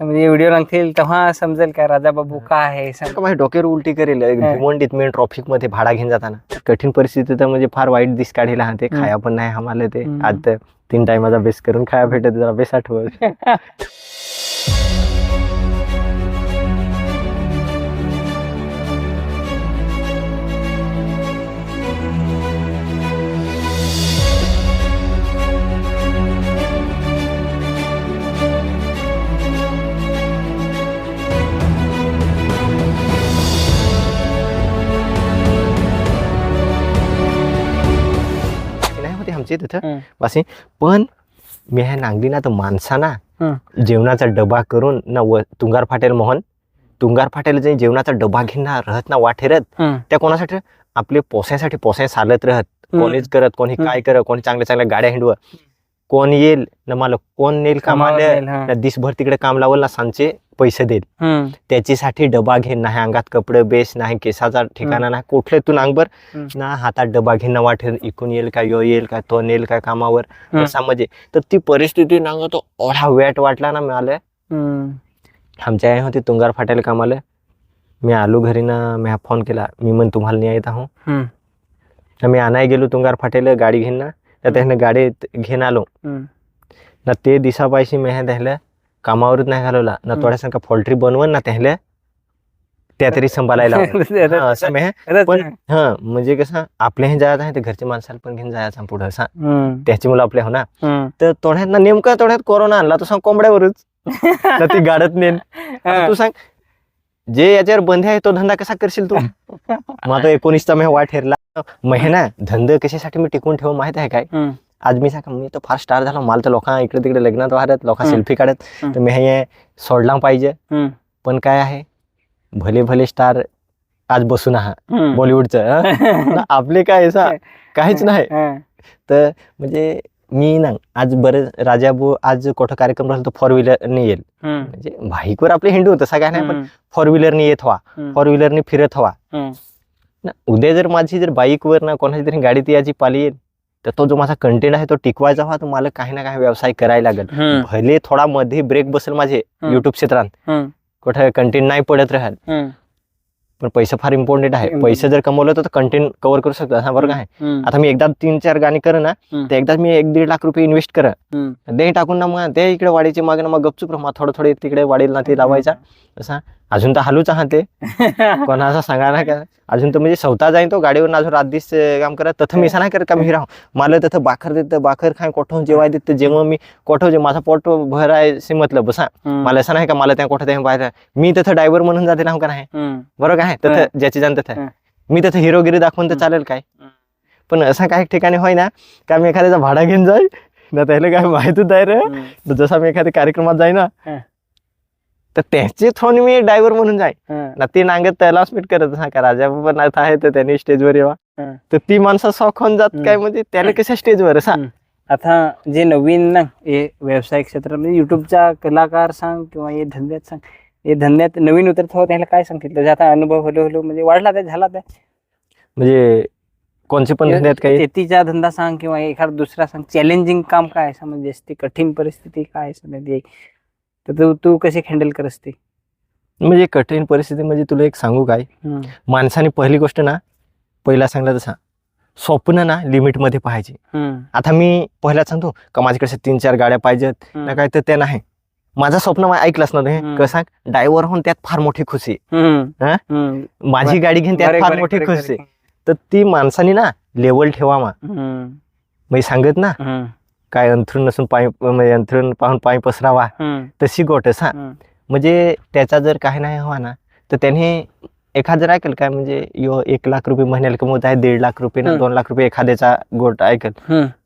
म्हणजे व्हिडिओ लागतील तेव्हा समजेल काय राजा बाबू काय आहे माझ्या डोक्यावर उलटी करेल एक हा. भिवंडीत मेन ट्रॉफिकमध्ये भाडा घेऊन जाताना कठीण परिस्थिती तर म्हणजे फार वाईट दिस काढीला हा ते हम्म. खाया पण नाही आम्हाला ते हम्म. तर तीन टायमाचा बेस करून खाया भेटत जरा बेस आठवत आमचे तिथं. वासी पण मी ह्या नांगली ना तर माणसाना. जेवणाचा डबा करून ना व तुंगार फाटेल मोहन तुंगार फाटेल जे जेवणाचा डबा घेऊन ना राहत ना वाठेरत. त्या कोणासाठी आपले पोसायसाठी पोसाय चालत राहत. कॉलेज करत कोणी. काय करत कोणी चांगल्या चांगल्या गाड्या हिंडव कोण येईल ना मला कोण नेल कामाला दिसभर तिकडे काम लावल ना सांचे पैसे देईल. त्याच्यासाठी डबा घेईन नाही अंगात कपडे बेस नाही केसाचा ठिकाणा नाही कुठले तू अंगभर. ना हातात डबा ना वाटेल इकून येईल का यो येईल का तो नेल का कामावर म्हणजे तर ती परिस्थिती नांग तो एवढा वेट वाटला ना मला. हम्म. आमच्या आई होती तुंगार फाटायला कामाला. मी आलो घरी ना मी हा फोन केला मी म्हण तुम्हाला नाही येत आहो मी आणाय गेलो तुंगार फाटेला गाडी घेईन ना. तर त्याने गाडी घेऊन आलो. ना ते दिसा पाहिजे मी ह्या त्याला कामावरच नाही घालवला ना हम्म. थोड्यासा का पोल्ट्री बनवून ना त्याला त्या तरी. हा, असं मी पण. हा म्हणजे कसं आपल्या हे जायचं आहे ते घरच्या माणसाला पण घेऊन जायचं पुढं असा. त्याची मुलं आपल्या हो ना. तर थोड्यात ना नेमका थोड्यात कोरोना आणला तो सांग कोंबड्यावरच ती गाडत नेन तू सांग जे याच्यावर बंदी आहे तो धंदा कसा करशील तू मग आता एकोणीसचा मी वाट ठरला महिना धंदे कशासाठी मी टिकून ठेवू माहीत आहे काय. आज मी सांग मी तर फार स्टार झालो मला तर लोकांना इकडे तिकडे लग्नात वाहत लोक. सेल्फी काढत. तर मी हे सोडला पाहिजे. पण काय आहे भले भले स्टार आज बसून आहात. बॉलिवूडचं हं? आपले काय असा काहीच नाही. तर म्हणजे मी ना आज बरेच राजाबू आज कुठं कार्यक्रम राहिला तर फोर व्हीलरने येईल. म्हणजे बाईकवर आपले हिंडू तसा काय नाही पण. फोर व्हीलरने येत व्हा. फोर व्हीलरने फिरत व्हा. ना उद्या जर माझी जर बाईकवर ना कोणाची तरी गाडी ती याची पाली येईल तर तो जो माझा कंटेंट आहे तो टिकवायचा व्हा तर मला काही ना काही व्यवसाय करायला लागेल. भले थोडा मध्ये ब्रेक बसेल माझे. युट्यूब क्षेत्रात. कुठे कंटेंट नाही पडत राहत हम्म. पण पैसा फार इम्पॉर्टंट आहे. पैसे जर कमवलं तर कंटेंट कव्हर करू शकतो असा बरं काय हम्म. आता मी एकदा तीन चार गाणी कर ना. तर एकदा मी एक दीड लाख रुपये इन्व्हेस्ट कर. दे टाकून ना मग ते इकडे वाढीची मागे ना मग गपचूप राहा थोडं थोडे तिकडे वाढील ना ते लावायचा असा अजून तर हालूच आहात ते. कोणाचा सांगा ना का? अजून तर म्हणजे स्वतः जाईन तो गाडीवर अजून रात दिस काम करत तथं मी असं नाही करत का मी राहू? मला तथं बाखर देत बाखर खाय कोठं जेवाय देत जेव्हा मी कोठं जे माझा पोट भर आहे से मतलब बसा. मला असं नाही का मला त्या कोठं बाहेर मी तथं ड्रायव्हर म्हणून जाते ना का नाही. बरोबर काय तथं ज्याची जाण तथं हं. मी तथं हिरोगिरी दाखवून तर हं. चालेल काय? हं. पण असं काही ठिकाणी होय ना का मी एखाद्याचा भाडा घेऊन जाई? ना त्याला काय माहितच आहे रे? जसा मी एखाद्या कार्यक्रमात जाई ना हं. तर त्याचे थ्रोन मी ड्रायव्हर म्हणून हम्म. ना ती नांगत त्याला स्पीट करत का राजा पण आता आहे तर त्यांनी स्टेजवर येवा. तर ती माणसं शॉक होऊन जात. काय म्हणजे त्याला कशा स्टेजवर हं. आता जे नवीन ना हे व्यवसाय क्षेत्रामध्ये युट्यूबचा कलाकार सांग किंवा हे धंद्यात सांग हे धंद्यात नवीन उतरत हो त्याला काय सांगितलं त्याचा आता अनुभव हलो हलो म्हणजे वाढला त्या झाला त्या म्हणजे कोणचे पण धंद्यात काही शेतीचा धंदा सांग किंवा एखादा दुसरा सांग चॅलेंजिंग काम काय असं म्हणजे कठीण परिस्थिती काय असं म्हणजे तर तू तू कशी हँडल करत असते म्हणजे कठीण परिस्थिती म्हणजे तुला एक सांगू काय हम्म. माणसाने पहिली गोष्ट ना पहिला सांगला तसा स्वप्न ना लिमिटमध्ये पाहिजे हम्म. आता मी पहिला सांगतो का माझ्याकडे तीन चार गाड्या पाहिजेत ना काय तर ते नाही माझं स्वप्न मा- ऐकलंच ना हम्म. तुम्ही कसं ड्रायव्हर होऊन त्यात फार मोठी खुशी आहे. हम्म. हं? हम्म. माझी. गाडी घेऊन त्यात फार मोठी खुशी. तर ती माणसानी ना लेवल ठेवा मा हम्म. मी सांगत ना हम्म. काय अंथरून नसून पाय म्हणजे अंथरून पाहून पाय पसरावा. तशी गोटस हा. म्हणजे त्याचा जर काही नाही हवा ना तर त्याने एखादं जर ऐकल काय म्हणजे यो एक लाख रुपये महिन्याला कमवत आहे दीड लाख रुपये ना. दोन लाख रुपये एखाद्याचा गोट ऐकल.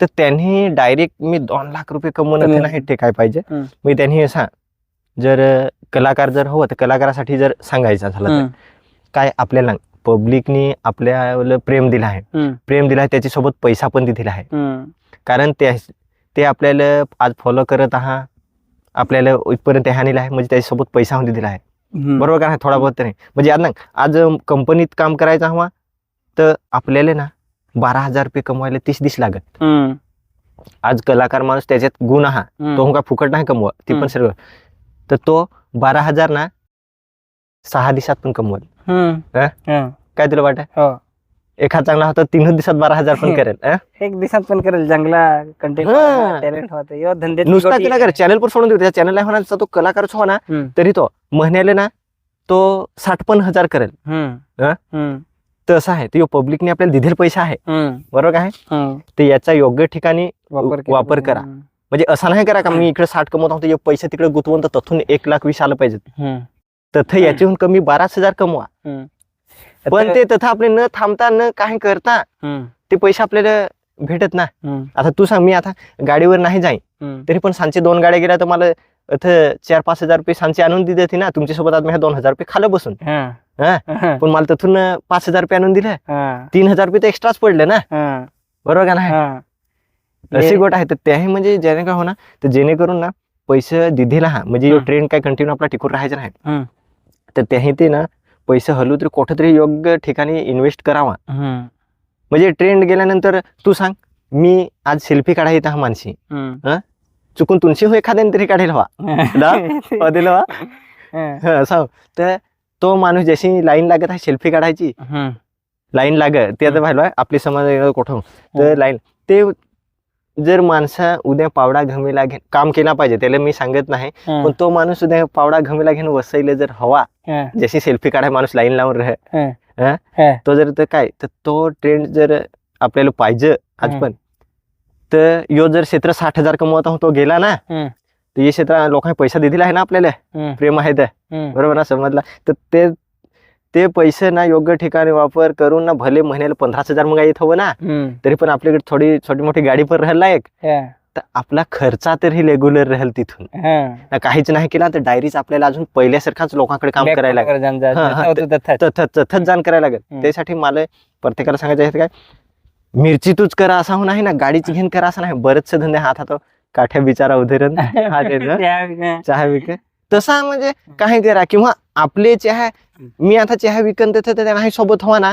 तर त्यांनी डायरेक्ट मी दोन लाख रुपये कमवणं. नाही ते काय पाहिजे. मी त्यांनी असा जर कलाकार जर हवं तर कलाकारासाठी जर सांगायचं झालं. काय आपल्याला पब्लिकनी आपल्याला प्रेम दिलं आहे. प्रेम दिलं आहे त्याच्यासोबत पैसा पण दिलेला आहे. कारण ते ते आपल्याला आज फॉलो करत आहात आपल्याला इथपर्यंत हानीला आहे म्हणजे त्याच्यासोबत पैसा पण दिलेला आहे. बरोबर का नाही थोडा बहुत तरी म्हणजे आज ना आज कंपनीत काम करायचं हवा तर आपल्याला ना बारा हजार रुपये कमवायला तीस दिस लागत. आज कलाकार माणूस त्याच्यात गुण हा हम्म. तो काय फुकट नाही कमवा ती पण. सर्व तर तो बारा हजार ना सहा दिवसात पण कमवल. हा? हा. काय तुला वाटत एखाद चांगला होता तीन दिवसात बारा हजार पण करेल अं? एक दिवसात पण करेल चांगला कंटेंट हा. टॅलेंट होते यो नुसता तिला कर चॅनल पर सोडून देऊ त्या चॅनल आहे म्हणा तो कलाकारच हो ना तरी तो महिन्याला ना तो साठ पण हजार करेल हा? असं आहे ते पब्लिकने आपल्याला दिलेले पैसे आहे बरोबर काय ते याचा योग्य ठिकाणी वापर केला वापर पाहिजे. करा. म्हणजे असं नाही करा का मी इकडे साठ कमवत आहोत पैसे तिकडे गुंतवून तर तिथून एक लाख वीस आलं पाहिजे हम्म. तथ याच्याहून कमी बाराच हजार कमवा हम्म. पण आता- ते तथा आपले न थांबता न काही करता. ते पैसे आपल्याला भेटत ना. आता तू सांग मी आता गाडीवर नाही जाईन. तरी पण सांचे दोन गाड्या गेल्या तर मला चार पाच हजार रुपये सांचे आणून दिले ना तुमच्यासोबत आज मी हे दोन हजार रुपये खालं बसून हा. हा? हा. पण मला तिथून पाच हजार रुपये आणून दिले हा. तीन हजार रुपये तर एक्स्ट्राच पडले ना हा. बरोबर का नाही हा. अशी हे- गोष्ट आहे तर त्याही म्हणजे जेणे का होणार तर जेणेकरून ना पैसे दिधेला हा म्हणजे. ट्रेंड काय कंटिन्यू आपला टिकून राहायचा नाही. तर त्याही ते ना पैसे हलू तरी कुठेतरी योग्य ठिकाणी इन्व्हेस्ट करावा. म्हणजे ट्रेंड गेल्यानंतर तू सांग मी आज सेल्फी काढा येत हा मानसी हम्म. चुकून तुमची हो एखाद्याने तरी काढेल हवा? हो हा. हं, हो. तर तो माणूस जशी लाईन लागत आहे सेल्फी काढायची. लाईन लागत ते आता. पाहिलं आपली समाज कुठं तर. लाईन ते जर माणसा उद्या पावडा घमेला घे काम केला पाहिजे त्याला मी सांगत नाही. पण तो माणूस उद्या पावडा घमेला घेऊन वसईले जर हवा. जशी सेल्फी काढाय माणूस लाईन लावून राह. तो जर तर काय तर तो ट्रेंड जर आपल्याला पाहिजे आज. पण तर यो जर क्षेत्र साठ हजार कमवत तो गेला ना. तर हे क्षेत्र लोकांनी पैसा दिलेला आहे ना आपल्याला. प्रेम आहे तर. बरोबर ना समजला तर ते ते पैसे ना योग्य ठिकाणी वापर करून ना भले महिन्याला पंधरा हजार मग येत हवं ना. तरी पण आपल्याकडे थोडी छोटी मोठी गाडी पण राहायला एक. तर आपला खर्चा तरी रेग्युलर राहील तिथून. ना काहीच नाही केला तर डायरीच आपल्याला अजून पहिल्यासारखाच लोकांकडे काम करायला लागेल. हा, जाण करायला लागेल. त्यासाठी मला प्रत्येकाला सांगायचं आहे काय मिरची तूच करा असा हो नाही ना गाडीची घेऊन करा असं नाही बरेचसे धंदे हात हात काठ्या बिचारा उदाहरण. त्या- चहा विक तसा म्हणजे काही करा किंवा आपले चहा मी आता चहा विकन तर नाही सोबत हवा ना.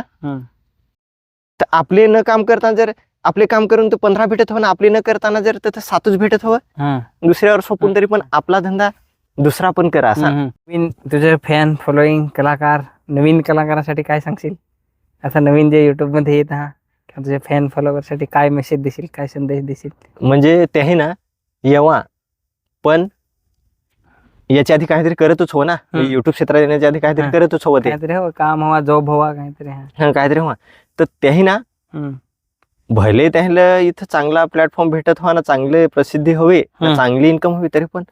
तर आपले न काम करताना जर आपले काम करून तर पंधरा भेटत हवं ना. आपले न करताना जर तर सातच भेटत हवं. दुसऱ्यावर सोपून तरी पण आपला धंदा दुसरा पण करा असा. नवीन तुझे फॅन फॉलोईंग कलाकार नवीन कलाकारासाठी काय सांगशील? आता नवीन जे युट्यूबमध्ये येत हा किंवा तुझे फॅन फॉलोवर साठी काय मेसेज देशील काय संदेश देशील? म्हणजे त्याही ना येवा. पण याच्या आधी काहीतरी करतच हो ना. युट्यूब क्षेत्रात येण्याच्या आधी काहीतरी हा. करतच हवं ते काहीतरी हवं काम हवा जॉब हवा काहीतरी हा. हा, काहीतरी हवा तर त्याही ना हम्म. भले त्याला इथं चांगला प्लॅटफॉर्म भेटत हवा ना चांगले प्रसिद्धी हवी ना. चांगली इन्कम हवी तरी पण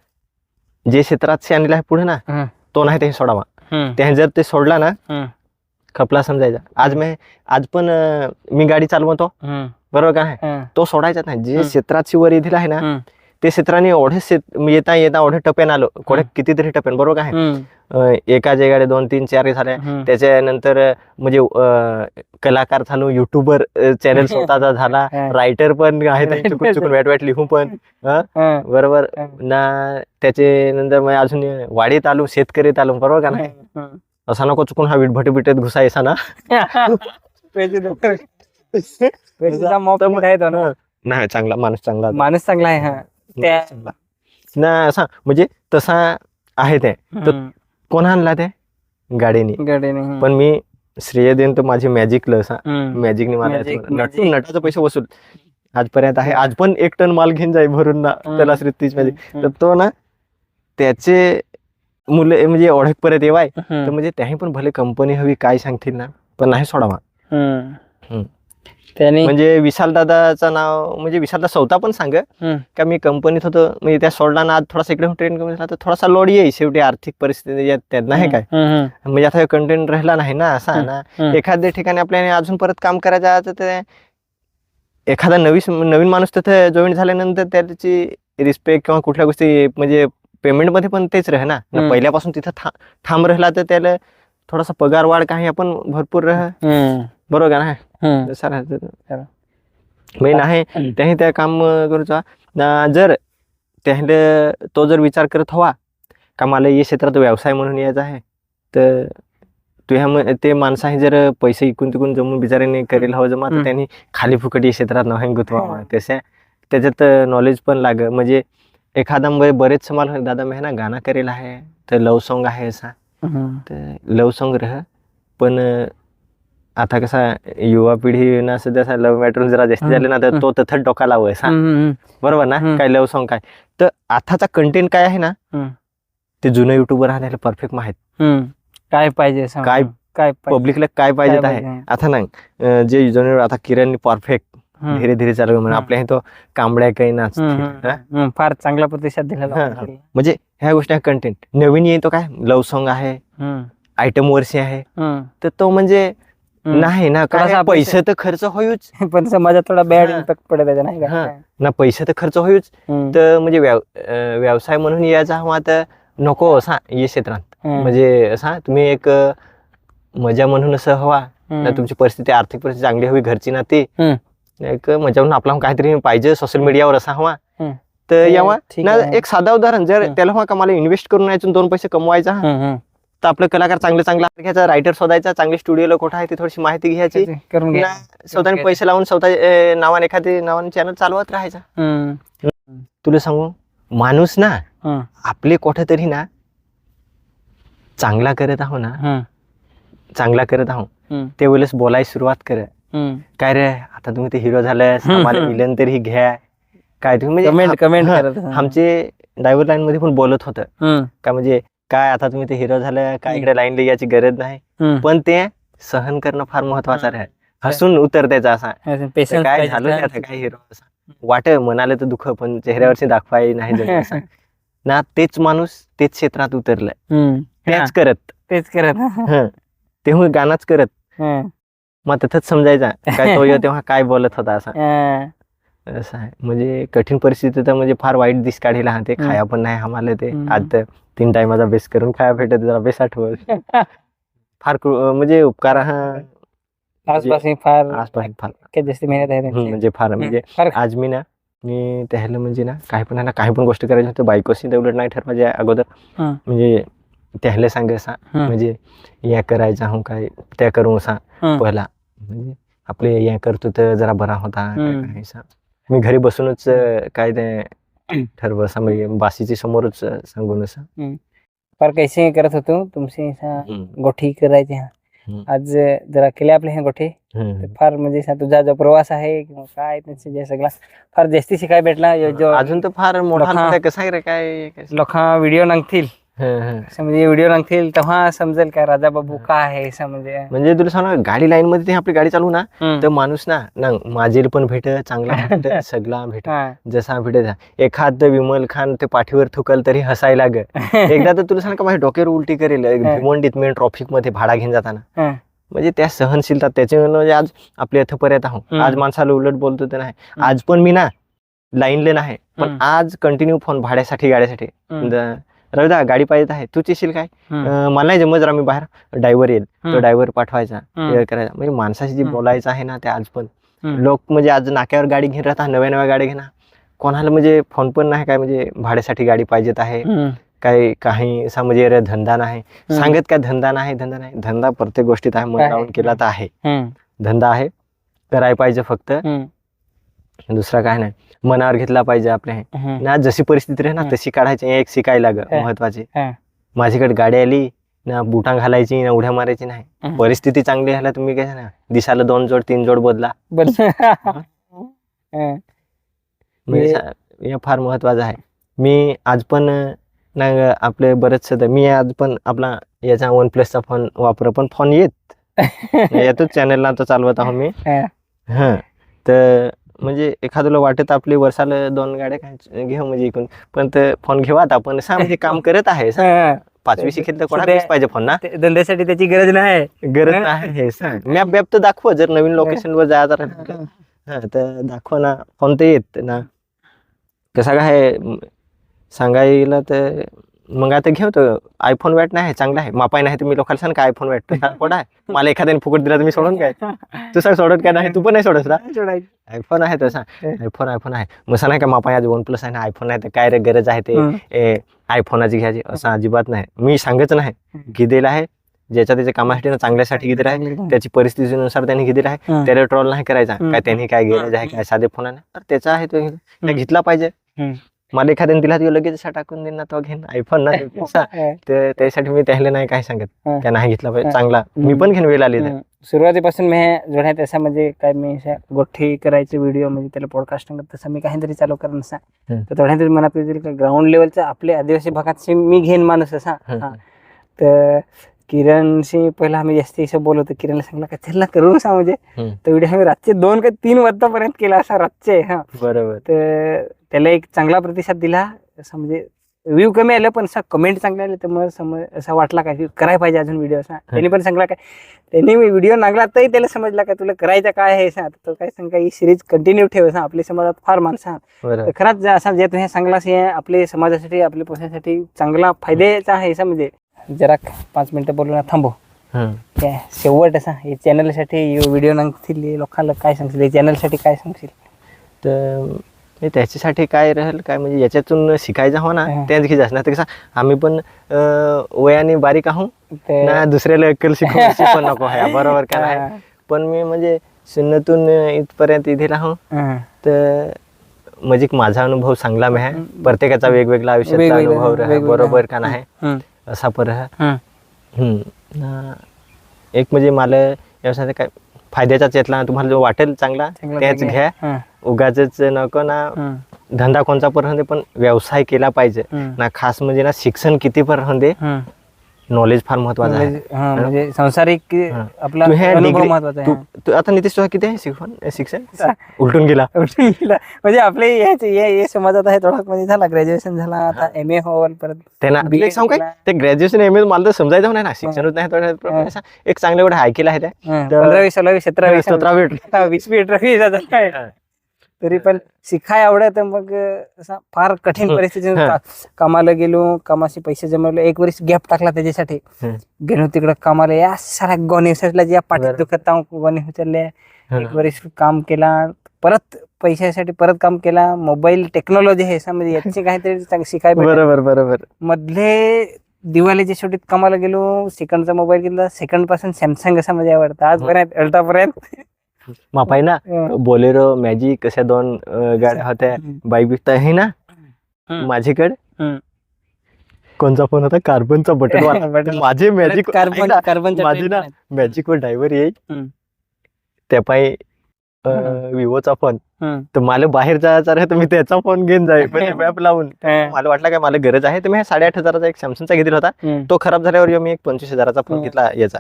जे क्षेत्रात आणलेला आहे पुढे ना. तो नाही ते सोडावा हम्म. त्याने जर ते सोडला ना. खपला समजायचा आज मी आज पण अं, मी गाडी चालवतो हम्म. बरोबर का नाही हा. तो सोडायचा नाही जे हम्म. क्षेत्राची वर येथील आहे ना. ते क्षेत्राने एवढे शेत येता येता एवढे टप्प्यान आलो. कोडे कितीतरी टप्प्यान बरोबर आहे? एका जागाडे दोन तीन चार झाले. हम्म. त्याच्यानंतर म्हणजे कलाकार झालो युट्यूबर चॅनल स्वतःचा झाला. रायटर पण आहे चुकून चुकून वाईट लिहू पण. बरोबर. ना त्याचे नंतर मग अजून वाडीत आलो शेतकरीत आलो बरोबर का नाही. असा नको चुकून हा विटभट बिटत घुसायचा ना. नाही चांगला माणूस चांगला माणूस चांगला आहे हा. त्या-. ना असा म्हणजे तसा आहे ते तर हम्म. कोण आणला ते गाडीने गडीने, हम्म. पण मी श्रेय देईन तर माझी मॅजिक लस हम्म. मॅजिकने मला Magic- याचं- magic. नटून नटाचे पैसे वसूल आजपर्यंत आहे आज पण एक टन माल घेऊन जाई भरून ना हम्म. त्याला श्रीतीच मॅजिक हम्म. तर तो ना त्याचे मुलं म्हणजे ओळख परत येवाय तर हम्म. म्हणजे त्याही पण भले कंपनी हवी काय सांगतील ना पण नाही सोडावा हम्म. त्याने म्हणजे विशाल दादाचं नाव म्हणजे विशाल दादा स्वतः पण सांग. का मी कंपनीत होतो म्हणजे त्या सोडला ना आज थोडासा इकडे ट्रेन कमी झाला तर थोडासा लोड येईल शेवटी आर्थिक परिस्थिती यात त्यात नाही काय. म्हणजे आता कंटेंट राहिला नाही ना असा ना. एखाद्या ठिकाणी आपल्याला अजून परत काम करायचं आहे तर ते एखादा नवी नवीन माणूस तिथे जॉईन झाल्यानंतर त्याची रिस्पेक्ट किंवा कुठल्या गोष्टी म्हणजे पेमेंटमध्ये पण तेच राह ना. पहिल्यापासून तिथं था- ठाम राहिला तर त्याला थोडासा पगार वाढ काही आपण भरपूर राह. बरोबर का नाही. मेन आहे. त्याही त्या काम करूचा ना जर त्याला तो जर विचार करत हवा का मला या क्षेत्रात व्यवसाय म्हणून यायचा आहे तर तुझ्या ते माणसाने जर पैसे इकून तिकून जमून बिचाराने करेल हवं जमा तर. त्यांनी खाली फुकट या क्षेत्रात नव्हे गुंतवावं हा. तसे त्याच्यात नॉलेज पण लाग म्हणजे एखादा बरेच मला दादा मी ना गाणं करेल आहे तर लव सॉन्ग आहे असा. तर लव सॉन्ग रह पण आता कसा युवा पिढी ना सध्या असा लव्ह मॅटर जरा जास्त झाले ना तर. तो तथट डोका लावय बरोबर ना. काय लव सॉन्ग काय तर आताचा कंटेंट काय आहे ना. ते जुनं युट्यूबर राहण्याला परफेक्ट माहीत. काय पाहिजे सांग. काय- काय? पब्लिकला काय पाहिजे आहे? आता ना अं, जे जुने आता किरण परफेक्ट. धीरे धीरे चालू म्हणून. आपल्या इथं कांबड्या काही नाच. फार चांगला प्रतिसाद दिला. म्हणजे ह्या गोष्टी कंटेंट नवीन येतो काय लव सॉन्ग आहे. आयटम वर्षी आहे. तर तो म्हणजे. नाही ना काय पैसे तर खर्च होईच पण समाजात थोडा बॅड हा. इम्पॅक्ट पडत नाही हा. का ना पैसे तर खर्च होईच. तर म्हणजे व्यवसाय म्हणून यायचा हवा तर नको असा ये क्षेत्रात. म्हणजे असा तुम्ही एक मजा म्हणून असं हवा. ना तुमची परिस्थिती आर्थिक परिस्थिती चांगली हवी घरची ना ती. एक मजा म्हणून आपला काहीतरी पाहिजे सोशल मीडियावर असा हवा. तर यावा ना. एक साधा उदाहरण जर. त्याला हवा का मला इन्व्हेस्ट करून यायचं दोन पैसे कमवायचा हा. तर आपलं कलाकार चांगले चांगला घ्यायचा रायटर शोधायचा चांगले स्टुडिओला कुठं आहे ती थोडीशी माहिती घ्यायची ते करून घ्या ना स्वतःने पैसे लावून स्वतः नावाने एखादी नावाने चॅनल चालवत राहायचा हम्म. तुला सांगू माणूस ना हम्म. आपले कुठेतरी ना चांगला करत आहो ना. चांगला करत आहो. ते वेळेस बोलायला सुरुवात कर. काय रे आता तुम्ही ते हिरो आम्हाला हम्म. विलन तरी घ्या काय तुम्ही म्हणजे कमेंट आप- कमेंट हा, करत. आमचे ड्रायव्हर लाईन मध्ये पण बोलत होतं. काय म्हणजे काय आता तुम्ही ते हिरो झालं काय. इकडे लाईन याची गरज नाही. पण ते सहन करणं फार महत्वाचं. आहे. हसून उतर द्यायचा असा काय झालं आता काय हिरो असा? वाट म्हणाले तर दुःख पण चेहऱ्यावरची दाखवाय नाही. ना तेच माणूस तेच क्षेत्रात उतरलाय. तेच करत. तेच करत. तेव्हा गाणंच करत. मग तथंच समजायचा. काय तो तेव्हा काय बोलत होता असा. असं आहे म्हणजे कठीण परिस्थिती तर म्हणजे फार वाईट दिस काढीला हा ते. खाया पण नाही आम्हाला ते तर तीन टायमाचा बेस करून खाया भेटत जरा बेस आठवत फार म्हणजे उपकार हा ही फार फार जास्त मेहनत आहे. म्हणजे फार म्हणजे आज मी ना मी त्याला म्हणजे ना काही पण ना काही पण गोष्ट करायची होती बायकोशी तेवढं नाही ठरवायचे अगोदर. म्हणजे त्याला सांग असा हं. म्हणजे या करायचा हूं काय त्या करू असा हं. पहिला म्हणजे आपले या करतो तर जरा बरा होता. मी घरी बसूनच अं, काय ते ठरव असं म्हणजे बासीची समोरच अं, सांगून असं. फार कैसे करत होतो. तुमचे असा हम्म, गोठी करायचे हा. हम्म. आज जरा केले आपले हे गोठी. हम्म. तर फार म्हणजे असा तुझा जो प्रवास आहे किंवा काय त्यांचे जे सगळा फार जास्ती शिकाय भेटला. जो अजून तर फार मोठा कसं आहे रे काय लोक व्हिडिओ नांगतील. म्हणजे व्हिडिओ नांगतील तेव्हा समजेल काय राजा बाबू काय आहे असं म्हणजे म्हणजे तुला सांग गाडी लाईन मध्ये ते आपली गाडी चालू ना. तर माणूस ना ना माझेल पण भेट चांगला भेट सगळा भेट. जसा भेटत एखाद विमल खान ते पाठीवर थुकल तरी हसायला ग एकदा तर तुला सांग का माझ्या डोक्यावर उलटी करेल. भिवंडीत मेन ट्रॉफिकमध्ये भाडा घेऊन जाताना. म्हणजे त्या सहनशीलता त्याचे म्हणजे आज आपल्या इथपर्यंत आहो. आज माणसाला उलट बोलतो तर नाही आज पण मी ना लाईनले नाही पण. आज कंटिन्यू फोन भाड्यासाठी गाड्यासाठी रविदा गाडी पाहिजे आहे तूच येशील काय मला नाही जमत जरा मी बाहेर ड्रायव्हर येईल तो. ड्रायव्हर पाठवायचा करायचा म्हणजे माणसाशी जे. बोलायचं आहे ना ते आज पण. लोक म्हणजे आज नाक्यावर गाडी घेऊन राहतात नव्या नव्या गाड्या घेणार कोणाला म्हणजे फोन पण नाही काय म्हणजे भाड्यासाठी गाडी पाहिजेत आहे. काही काही असा म्हणजे अरे धंदा नाही. सांगत काय धंदा नाही धंदा नाही धंदा प्रत्येक गोष्टीत आहे मन. लावून केला तर आहे. धंदा आहे करायला पाहिजे फक्त. दुसरा काय नाही मनावर घेतला पाहिजे आपल्या हे. ना जशी परिस्थिती राही ना. तशी काढायची एक शिकायला ग हा. महत्वाची हा. माझ्याकडे गाडी आली ना बुटा घालायची ना उड्या मारायची नाही. परिस्थिती चांगली झाल्या तुम्ही काय ना दिसाला दोन जोड तीन जोड बदला बरं. हा. म्हणजे हे- सा- हे फार महत्वाचं आहे मी आज पण अं, ना आपले बरेचसे तर मी आज पण आपला याचा वन प्लसचा फोन वापर पण फोन येत यातच चॅनलला तर चालवत आहो मी हा. हां तर म्हणजे एखाद्याला वाटत आपली वर्षाला दोन गाड्या घेऊ म्हणजे इकडून पण ते फोन घेऊ आता आपण. सा म्हणजे काम करत आहे. हा. पाचवी शिकेल तर पाहिजे फोन ना? ते धंद्यासाठी त्याची गरज नाही. गरज हा. आहे हे सांग मॅप मॅप तर दाखव जर नवीन लोकेशन वर जायचं हा तर दाखव ना. फोन तर येत ना. कसा काय सांगायला तर मग आता घेऊ तो. आयफोन वॅट नाही चांगला आहे. मापाय नाही मी लोकांना सांग काय आयफोन वॅट. कोण आहे. मला एखाद्याने फुकट दिला मी सोडून काय? तू सांग सोडत काय नाही तू पण नाही सोडत ना. आयफोन आहे तसा. आयफोन आयफोन आहे. मग सांग नाही का मापाय आज वन प्लस आहे ना आयफोन आहे तर काय रे गरज आहे ते? आयफोनाची घ्यायची असं अजिबात नाही. मी सांगत नाही. घेतलेलं आहे. ज्याच्या त्याच्या कामासाठी ना चांगल्यासाठी घेतलेलं आहे. त्याची परिस्थितीनुसार त्यांनी घेतलेला आहे. त्याला ट्रॉल नाही करायचा. काय त्यांनी काय गरज आहे काय साधे फोन आहे तर त्याचा आहे तो. घेतला पाहिजे. मला एखाद्याने दिला तर लगेच असा टाकून देईन ना तो घेईन आयफोन ना. ते त्यासाठी मी त्याला नाही काय सांगत. त्या नाही घेतला पाहिजे. चांगला मी पण घेऊन वेळ आली तर. सुरुवातीपासून मी जोड्यात असं म्हणजे काय मी गोष्टी करायचे व्हिडिओ म्हणजे त्याला पॉडकास्ट तसं मी काहीतरी चालू करणं असा. तर थोड्या मनात येतील का ग्राउंड लेवलचा आपल्या आदिवासी भागात मी घेईन माणूस असा. तर किरणशी पहिला आम्ही जास्ती असं बोलत होतो. किरणला सांगला का त्याला करून सांग म्हणजे. तर व्हिडिओ आम्ही रातचे दोन का तीन वाजतापर्यंत केला असा रातचे हा. बरोबर. तर त्याला एक चांगला प्रतिसाद दिला. असं म्हणजे व्ह्यू कमी आले पण असं कमेंट चांगले आले तर मग समज असा वाटला का की करायला पाहिजे अजून व्हिडिओ असा. त्यांनी पण सांगला काय त्यांनी व्हिडिओ नागला तरी त्याला समजला का तुला करायचं काय आहे तर तो काय सांगा ही सिरीज कंटिन्यू ठेव असा. आपल्या समाजात फार माणसं आहेत. बरोबर तर खरंच असा जे तुम्ही सांगलास हे आपल्या समाजासाठी आपल्या पोषणासाठी चांगला फायद्याचा आहे असं म्हणजे. जरा पाच मिनिटं बोलून ना थांबू. काय शेवट असा हे चॅनलसाठी व्हिडिओ नागतील लोकांना काय सांगशील हे चॅनलसाठी काय सांगशील तर त्याच्यासाठी काय राहील काय म्हणजे याच्यातून शिकायचं हो ना. त्याच जास्त तर कसं आम्ही पण वयाने बारीक आहो ना दुसऱ्याला अक्कल अशी पण नको आहे बरोबर का हा. नाही पण मी म्हणजे शून्यातून इथपर्यंत इथे राहू. तर म्हणजे माझा अनुभव चांगला मी आहे. प्रत्येकाचा वेगवेगळा वेगवेगळा, अनुभव. बरोबर का नाही असा पर आहे. हं. हम्म. ना एक म्हणजे मला व्यवसायाचा काय फायद्याचा चेतला तुम्हाला जो वाटेल चांगला त्याच. घ्या. उगाच नको ना. धंदा कोणचा राहून दे पण व्यवसाय केला पाहिजे. ना खास म्हणजे ना शिक्षण किती हं. नॉलेज फार महत्वाचं आहे. म्हणजे सांसारिक. आपला अनुभव महत्त्वाचा आहे आता नितीश तुला किती आहे? शिक्षण शिक्षण उलटून गेला. उलटून गेला. म्हणजे आपले समाजात आहे थोडा म्हणजे झाला ग्रॅज्युएशन झाला आता एम ए होल परत त्यांना सांगू काय. ते ग्रॅज्युएशन एम ए मला तर समजायचं नाही ना. शिक्षणच नाही. एक चांगलं एवढं ऐकेलं आहे त्या पंधरावी सोळावी सतरावी सतरावी आता वीस बी अठरावी. तरी पण शिकाय आवडत मग असा फार कठीण. परिस्थिती. कामाला गेलो कामाशी पैसे जमवले एक वर्ष गॅप टाकला त्याच्यासाठी. गेलो तिकडे कामाला या साऱ्या गोणी उचलल्या ज्या बरं. दुखत गोणी उचलल्या हं. एक वर्ष काम केला परत पैशासाठी परत काम केला मोबाईल टेक्नॉलॉजी हे समज याची काहीतरी शिकाय. बरोबर बरोबर मधले दिवाळीच्या शेवटीत कामाला गेलो सेकंडचा मोबाईल घेतला सेकंडपासून सॅमसंग असा म्हणजे आवडतं आजपर्यंत अल्ट्रापर्यंत मापाय ना. बोलेरो मॅजिक अशा दोन गाड्या होत्या. बाईक बिक तर आहे ना. माझ्याकडे. कोणचा फोन होता कार्बनचा बटन. माझे मॅजिक कार्बन कार्बनच्या माझी ना मॅजिक वर ड्रायव्हर येईल. त्या पायी. विवोचा फोन. तर मला बाहेर जायचं तर मी त्याचा फोन घेऊन जाईल मॅप लावून. मला वाटलं काय मला गरज आहे तर मी साडेआठ हजाराचा एक सॅमसंगचा घेतला होता. तो खराब झाल्यावर मी एक पंचवीस हजाराचा फोन हं. घेतला याचा.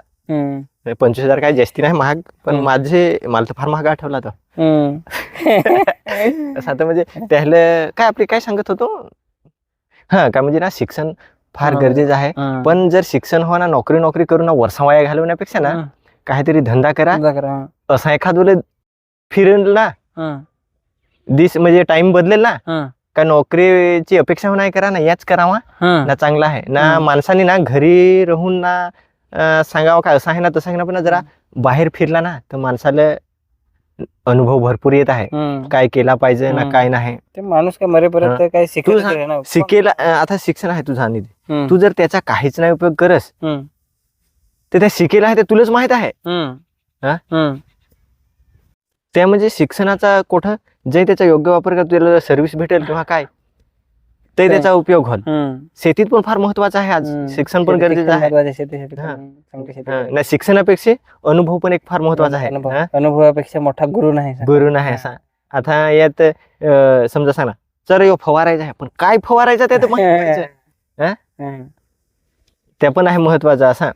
पंचवीस हजार काय जास्ती नाही महाग पण. माझे मला तर फार महाग आठवला तो. असं आता म्हणजे त्याला काय आपली काय सांगत होतो हा काय म्हणजे ना शिक्षण फार. गरजेचं आहे. पण जर शिक्षण हो ना नोकरी नोकरी करून ना वर्षा वाया घालवण्यापेक्षा ना. काहीतरी धंदा करा. असा एखाद फिरेल ना. दिस म्हणजे टाइम बदलेल ना. का नोकरीची अपेक्षा नाही करा ना याच करावा. ना चांगला आहे ना. माणसाने ना घरी राहून ना सांगावं काय असं आहे ना तसं आहे ना पण जरा बाहेर फिरला ना तर माणसाला अनुभव भरपूर येत आहे. काय केला पाहिजे ना. काय नाही ते माणूस काय मरेपर्यंत काय ना शिकेला आता शिक्षण आहे तुझा निधी. तू जर त्याचा काहीच नाही उपयोग करस. तर त्या शिकेला आहे ते तुलाच माहीत आहे हं. हा? हं. त्या म्हणजे शिक्षणाचा कुठं जे त्याचा योग्य वापर कर तुला सर्व्हिस भेटेल किंवा काय ते त्याचा उपयोग होईल. शेतीत पण फार महत्वाचं आहे आज. शिक्षण पण गरजेचं आहे. नाही शिक्षणापेक्षा अनुभव पण एक फार महत्त्वाचा आहे अनुभव-? अनुभवापेक्षा मोठा गुरु नाही गुरु नाही असा आता यात समजा सांगा चल यो फवारायचा आहे पण काय फवारायचा ते तर माहीत पाहिजे. हं. ते पण आहे महत्वाचं असा.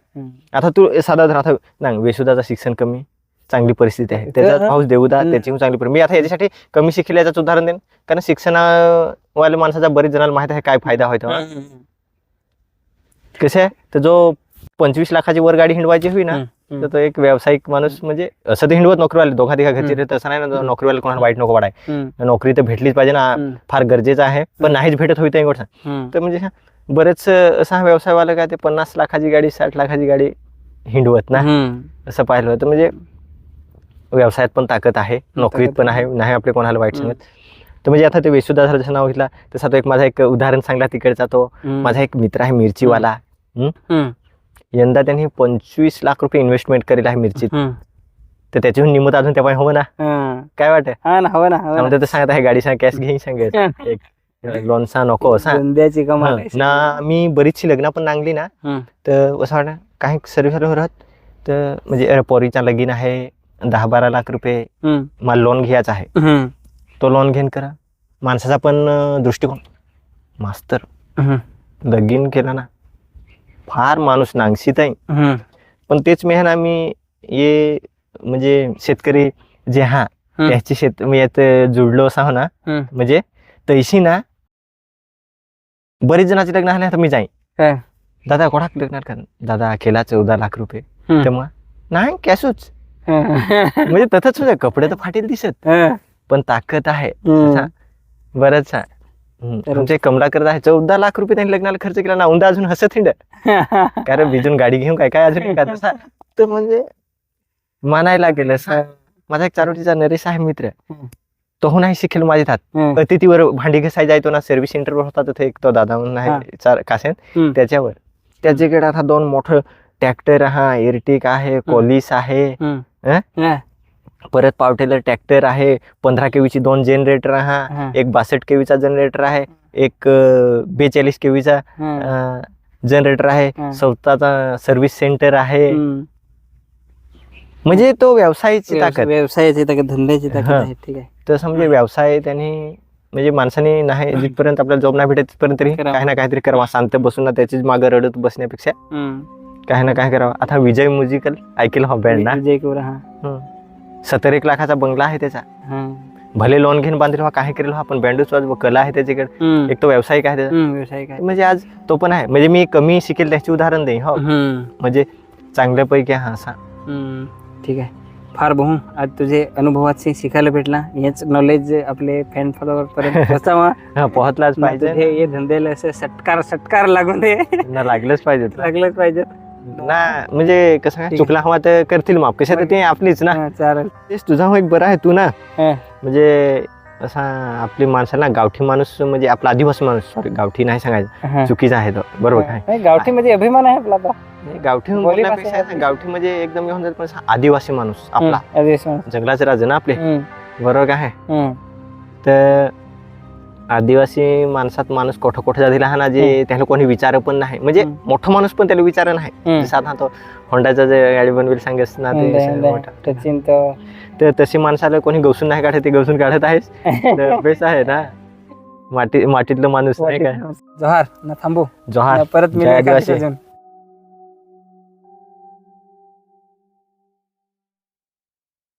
आता तू साधा धर आता ना वेसुदाचं शिक्षण कमी चांगली परिस्थिती आहे त्याचा तर- पाऊस देऊ दा हं. त्याची चांगली परिस्थिती मी आता याच्यासाठी कमी शिकल्याच उदाहरण देईन कारण शिक्षणावाल्या माणसाचा बरीच जणांना माहीत आहे काय फायदा होतो हं. कसं आहे तर जो पंचवीस लाखाची वर गाडी हिंडवायची होई ना. तर तो एक व्यावसायिक माणूस म्हणजे असं तर हिंडवत नोकरीवाले दोघा तिघा घरचे. तसं नाही ना. नोकरीवाले कोणाला वाईट नको वाटाय हं. नोकरी तर भेटलीच पाहिजे ना. फार गरजेचं आहे पण. नाहीच भेटत होई तर गोष्ट हं. तर म्हणजे बरेच असा हा व्यवसायवाला काय ते पन्नास लाखाची गाडी साठ लाखाची गाडी हिंडवत ना. असं पाहिलं होतं म्हणजे व्यवसायात पण ताकद आहे नोकरीत पण आहे. नाही आपले कोणाला वाईट हं. सांगत तर म्हणजे आता ते वेसुदा जसं नाव घेतला तसा तो एक माझा एक उदाहरण सांगला तिकडचा तो हं. माझा एक मित्र आहे मिरचीवाला हं. यंदा त्यांनी पंचवीस लाख रुपये इन्व्हेस्टमेंट करेल आहे मिरचीत हं. तर त्याच्याहून निमत अजून त्या हो ना हं. काय वाटतं हा. आम्हाला तर सांगत आहे गाडी सांग कॅश घेईन सांगत हं. एक लोणचा नको असा. ना मी बरीचशी लग्न पण नांगली ना. तर असं वाटतं काही सर्व सर्व राहत तर म्हणजे पोरीचा लगीन आहे दहा बारा लाख रुपये हम्म. मला लोन घ्यायचा आहे हम्म. तो लोन घेऊन करा माणसाचा पण अं, दृष्टिकोन मास्तर हम्म. लगीन केला ना फार माणूस नांगशीत आहे हम्म. पण तेच मी आहे ना मी ये म्हणजे शेतकरी जे हा हम्म. त्याची शेत मी यात जुडलो असा हो ना हम्म. म्हणजे तैशी ना बरीच जणांचे लग्न झाले तर मी जाईन? दादा कोणाक लग्न कर दादा केला चौदा लाख रुपये हम्म. तेव्हा नाही हम्म. म्हणजे तसंच म्हणजे कपडे तर फाटेल दिसत. पण ताकद आहे. बरंच आमचे कमला करत आहे. चौदा लाख रुपये त्यांनी लग्नाला खर्च केला ना उंदा अजून हसत हिंड कारण बिजून गाडी घेऊन काय काय अजून काय तसा तर म्हणजे मानायला गेलं सा- माझा एक चारोटीचा नरेश आहे मित्र. तो नाही शिकेल माझ्या हात. अतिथीवर भांडी घसाय जायचो ना सर्व्हिस सेंटरवर होता तिथे एक तो दादा म्हणून. आहे कासेन. त्याच्यावर. त्याच्याकडे आता दोन मोठं ट्रॅक्टर हा एर्टिक आहे कोलिस आहे. परत पावटेलर ट्रॅक्टर आहे पंधरा केवीची दोन जनरेटर हा. एक बासष्ट केवीचा जनरेटर आहे एक बेचाळीस केवीचा. जनरेटर आहे. स्वतःचा सर्व्हिस सेंटर आहे. म्हणजे तो व्यवसायाची ताकद व्यवसायाची ताकद धंद्याची ताकद. आहे ठीक आहे तसं म्हणजे व्यवसाय त्यांनी म्हणजे माणसाने नाही जिथपर्यंत आपल्याला जॉब नाही भेटत तिथपर्यंत. काही ना काहीतरी करावा शांत बसून ना त्याचीच मागे रडत बसण्यापेक्षा काही ना काय करावं. आता विजय म्युझिकल ऐकेल हा बँड ना विजय कोरा हा. सत्तर एक लाखाचा बंगला आहे त्याचा. हा. भले लोन घेऊन बांधेल हा काही करेल हा पण बँडच वाजव कला आहे त्याच्याकडे हम्म. एक तो व्यावसायिक आहे त्याचा. हम्म. व्यवसाय काय म्हणजे आज तो पण आहे. म्हणजे मी कमी शिकेल त्याचे उदाहरण देईन हो. हम्म. म्हणजे चांगल्यापैकी हा असा. हम्म. ठीक आहे. फार बहु आज तुझे अनुभवाचे शिकायला भेटला. हेच नॉलेज आपले फॅन फॉलोअर पर्यंत पोहोचावा. हा, पोहोचलाच पाहिजे. हे हे धंद्याला असं सटकार सटकार लागून दे. ना लागलंच पाहिजे तुला. लागलंच पाहिजे ना म्हणजे कसं काय. चुकला हवा तर करतील माफ कसं तर ते आपलीच ना. चालेल. तेच तुझा हो एक बरं आहे तू ना. म्हणजे असा आपली माणसाला गावठी माणूस म्हणजे आपला आदिवासी माणूस सॉरी गावठी नाही सांगायचं. चुकीचा आहे तो. बरोबर काय नाही, गावठी म्हणजे अभिमान आहे आपला गावठी बोलण्यापेक्षा गावठी म्हणजे एकदम घेऊन जात पण आदिवासी माणूस आपला. जंगलाचे राजा ना आपले. बरोबर काय. तर आदिवासी माणसात माणूस कोठं कोठं जातील हा ना जे त्याला कोणी विचार पण नाही. म्हणजे. मोठं माणूस पण त्याला विचार नाही. आता तो होंडाचा जे गाडी बनवेल सांगेस ना तर तशी माणसाला कोणी गवसून नाही काढत ते गवसून काढत आहेस. बेस आहे ना. माती मातीतलं माणूस नाही काय? जोहार ना थांबू. जोहार. परत एका आदिवासी.